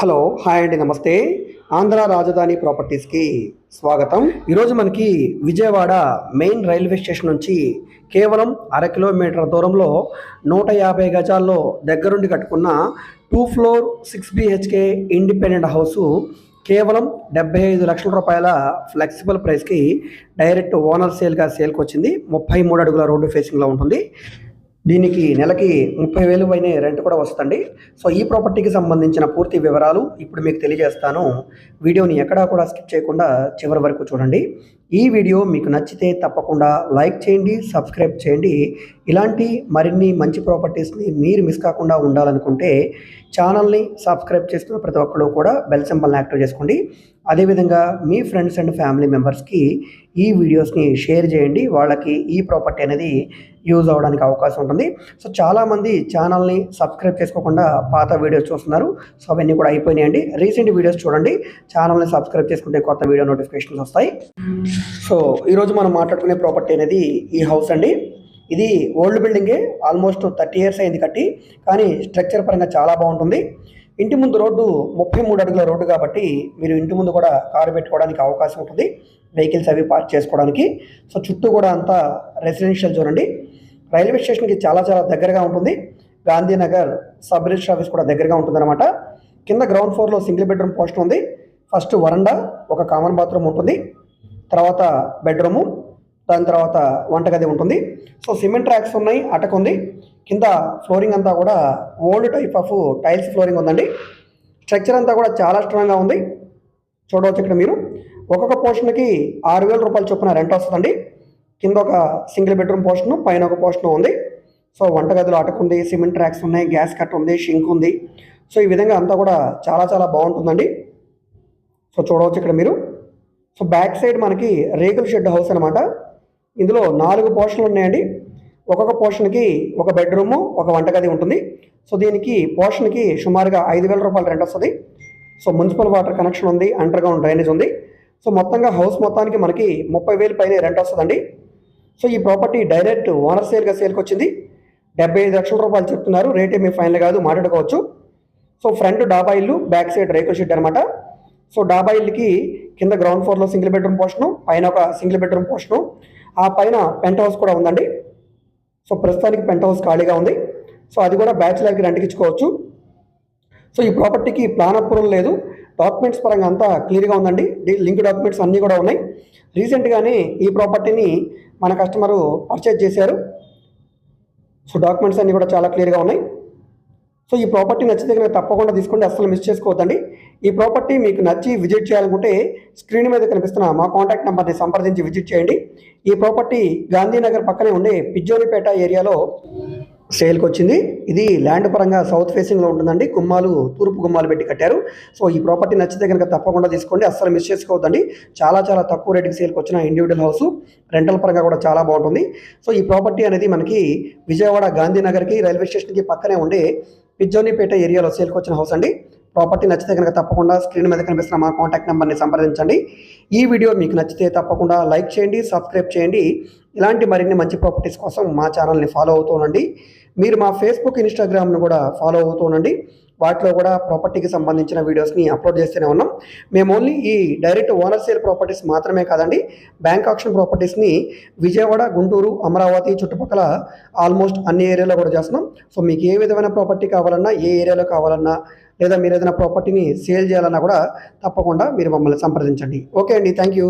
Hello hi అండి నమస్తే. ఆంధ్ర రాజధాని ప్రాపర్టీస్కి స్వాగతం. ఈరోజు మనకి విజయవాడ మెయిన్ రైల్వే స్టేషన్ నుంచి కేవలం అర కిలోమీటర్ దూరంలో నూట యాభై గజాల్లో దగ్గరుండి కట్టుకున్న two floor six BHK independent house కేవలం డెబ్బై ఐదు లక్షల రూపాయల ఫ్లెక్సిబుల్ ప్రైస్కి డైరెక్ట్ ఓనర్ సేల్గా సేల్కి వచ్చింది ముప్పై మూడు అడుగుల రోడ్డు ఫేసింగ్లో ఉంటుంది. దీనికి నెలకి ముప్పై వేలు పైన రెంట్ కూడా వస్తుంది సో ఈ ప్రాపర్టీకి సంబంధించిన పూర్తి వివరాలు ఇప్పుడు మీకు తెలియజేస్తాను. వీడియోని ఎక్కడా కూడా స్కిప్ చేయకుండా చివరి వరకు చూడండి. ఈ వీడియో మీకు నచ్చితే తప్పకుండా లైక్ చేయండి సబ్స్క్రైబ్ చేయండి. ఇలాంటి మరిన్ని మంచి ప్రాపర్టీస్ని మీరు మిస్ కాకుండా ఉండాలనుకుంటే ఛానల్ని సబ్స్క్రైబ్ చేసుకున్న ప్రతి ఒక్కరు కూడా బెల్ సింబల్ని యాక్టివ్ చేసుకోండి. అదేవిధంగా మీ ఫ్రెండ్స్ అండ్ ఫ్యామిలీ మెంబర్స్కి ఈ వీడియోస్ని షేర్ చేయండి. వాళ్ళకి ఈ ప్రాపర్టీ అనేది యూజ్ అవ్వడానికి అవకాశం ఉంటుంది. సో చాలామంది ఛానల్ని సబ్స్క్రైబ్ చేసుకోకుండా పాత వీడియోస్ చూస్తున్నారు. సో అవన్నీ కూడా అయిపోయినాయండి. రీసెంట్ వీడియోస్ చూడండి. ఛానల్ని సబ్స్క్రైబ్ చేసుకుంటే కొత్త వీడియో నోటిఫికేషన్స్ వస్తాయి. సో ఈరోజు మనం మాట్లాడుకునే ప్రాపర్టీ అనేది ఈ హౌస్ అండి. ఇది ఓల్డ్ బిల్డింగే ఆల్మోస్ట్ థర్టీ ఇయర్స్ అయింది కట్టి కానీ స్ట్రక్చర్ పరంగా చాలా బాగుంటుంది. ఇంటి ముందు రోడ్డు ముప్పై మూడు అడుగుల రోడ్డు కాబట్టి మీరు ఇంటి ముందు కూడా కారు పెట్టుకోవడానికి అవకాశం ఉంటుంది వెహికల్స్ అవి పార్క్ చేసుకోవడానికి. సో చుట్టూ కూడా అంతా రెసిడెన్షియల్ జోన్ అండి. రైల్వే స్టేషన్కి చాలా చాలా దగ్గరగా ఉంటుంది. గాంధీనగర్ సబ్ రిజిస్టర్ ఆఫీస్ కూడా దగ్గరగా ఉంటుందన్నమాట. కింద గ్రౌండ్ ఫ్లోర్లో సింగిల్ బెడ్రూమ్ పోస్ట్ ఉంది. ఫస్ట్ వరండా ఒక కామన్ బాత్రూమ్ ఉంటుంది. తర్వాత బెడ్రూము దాని తర్వాత వంటగది ఉంటుంది. సో సిమెంట్ ట్రాక్స్ ఉన్నాయి అటక ఉంది. కింద ఫ్లోరింగ్ అంతా కూడా old type of tiles flooring ఉందండి. స్ట్రక్చర్ అంతా కూడా చాలా స్ట్రాంగ్గా ఉంది. చూడవచ్చు ఇక్కడ మీరు. ఒక్కొక్క పోర్షన్కి ఆరు వేల రూపాయలు చొప్పున రెంట్ వస్తుందండి. కింద ఒక సింగిల్ బెడ్రూమ్ పోర్షన్ పైన ఒక పోర్షన్ ఉంది. సో వంటగదిలో అటక ఉంది సిమెంట్ ట్రాక్స్ ఉన్నాయి గ్యాస్ కట్ ఉంది షింక్ ఉంది. సో ఈ విధంగా అంతా కూడా చాలా చాలా బాగుంటుందండి. సో చూడవచ్చు ఇక్కడ మీరు. సో బ్యాక్ సైడ్ మనకి రేకుల షెడ్ హౌస్ అనమాట ఇందులో నాలుగు పోర్షన్లు ఉన్నాయండి. ఒక్కొక్క పోర్షన్కి ఒక బెడ్రూము ఒక వంటగది ఉంటుంది. సో దీనికి పోర్షన్కి సుమారుగా ఐదు వేల రూపాయలు రెంట్ వస్తుంది. సో మున్సిపల్ వాటర్ కనెక్షన్ ఉంది అండర్గ్రౌండ్ డ్రైనేజ్ ఉంది. సో మొత్తంగా హౌస్ మొత్తానికి మనకి ముప్పై వేలు పైన రెంట్ వస్తుందండి. సో ఈ ప్రాపర్టీ డైరెక్ట్ ఓనర్ సేల్గా సేల్కి వచ్చింది. డెబ్బై ఐదు లక్షల రూపాయలు చెప్తున్నారు. రేట్ ఏమీ ఫైనల్ కాదు మాట్లాడుకోవచ్చు. సో ఫ్రంట్ డాబా ఇల్లు బ్యాక్ సైడ్ రేకుల షెడ్ అనమాట సో డాబా ఇల్లుకి కింద గ్రౌండ్ ఫ్లోర్లో సింగిల్ బెడ్రూమ్ పోర్షను పైన ఒక సింగిల్ బెడ్రూమ్ పోర్షను ఆ పైన పెంట్ హౌస్ కూడా ఉందండి. సో ప్రస్తుతానికి పెంట్ హౌస్ ఖాళీగా ఉంది. సో అది కూడా బ్యాచులర్కి రెంట్కి ఇచ్చుకోవచ్చు. సో ఈ ప్రాపర్టీకి ప్లాన్ అప్రూవల్ లేదు. డాక్యుమెంట్స్ పరంగా అంతా క్లియర్గా ఉందండి. లింక్ డాక్యుమెంట్స్ అన్నీ కూడా ఉన్నాయి. రీసెంట్గానే ఈ ప్రాపర్టీని మన కస్టమరు పర్చేజ్ చేశారు. సో డాక్యుమెంట్స్ అన్నీ కూడా చాలా క్లియర్గా ఉన్నాయి. సో ఈ ప్రాపర్టీ నచ్చితే కనుక తప్పకుండా తీసుకోండి అస్సలు మిస్ చేసుకోవద్దండి. ఈ ప్రాపర్టీ మీకు నచ్చి విజిట్ చేయాలనుకుంటే స్క్రీన్ మీద కనిపిస్తున్న మా కాంటాక్ట్ నెంబర్ని సంప్రదించి విజిట్ చేయండి. ఈ ప్రాపర్టీ గాంధీనగర్ పక్కనే ఉండే పిజ్జోనిపేట ఏరియాలో సేల్కి వచ్చింది ఇది ల్యాండ్ పరంగా సౌత్ ఫేసింగ్లో ఉంటుందండి. గుమ్మాలు తూర్పు గుమ్మాలు పెట్టి కట్టారు. సో ఈ ప్రాపర్టీ నచ్చితే కనుక తప్పకుండా తీసుకోండి అస్సలు మిస్ చేసుకోవద్దండి. చాలా చాలా తక్కువ రేటుకి సేల్కి వచ్చిన ఇండివిజువల్ హౌస్. రెంటల్ పరంగా కూడా చాలా బాగుంటుంది. సో ఈ ప్రాపర్టీ అనేది మనకి విజయవాడ గాంధీనగర్కి రైల్వే స్టేషన్కి పక్కనే ఉండే పిజ్జోనిపేట ఏరియాలో సేల్కి వచ్చిన హౌస్ అండి. ప్రాపర్టీ నచ్చితే కనుక తప్పకుండా స్క్రీన్ మీద కనిపిస్తున్న మా కాంటాక్ట్ నెంబర్ని సంప్రదించండి. ఈ వీడియో మీకు నచ్చితే తప్పకుండా లైక్ చేయండి సబ్స్క్రైబ్ చేయండి. ఇలాంటి మరిన్ని మంచి ప్రాపర్టీస్ కోసం మా ఛానల్ని ఫాలో అవుతూ ఉండండి. మీరు మా ఫేస్బుక్ ఇన్స్టాగ్రామ్ను కూడా ఫాలో అవుతూ ఉండండి. వాటిలో కూడా ప్రాపర్టీకి సంబంధించిన వీడియోస్ని అప్లోడ్ చేస్తూనే ఉన్నాం. మేము ఓన్లీ ఈ డైరెక్ట్ ఓనర్ సేల్ ప్రాపర్టీస్ మాత్రమే కాదండి బ్యాంక్ ఆప్షన్ ప్రాపర్టీస్ని విజయవాడ గుంటూరు అమరావతి చుట్టుపక్కల ఆల్మోస్ట్ అన్ని ఏరియాలో కూడా చేస్తున్నాం. సో మీకు ఏ విధమైన ప్రాపర్టీ కావాలన్నా ఏ ఏరియాలో కావాలన్నా లేదా మీరు ఏదైనా ప్రాపర్టీని సేల్ చేయాలన్నా కూడా తప్పకుండా మీరు మమ్మల్ని సంప్రదించండి. ఓకే అండి థ్యాంక్ యూ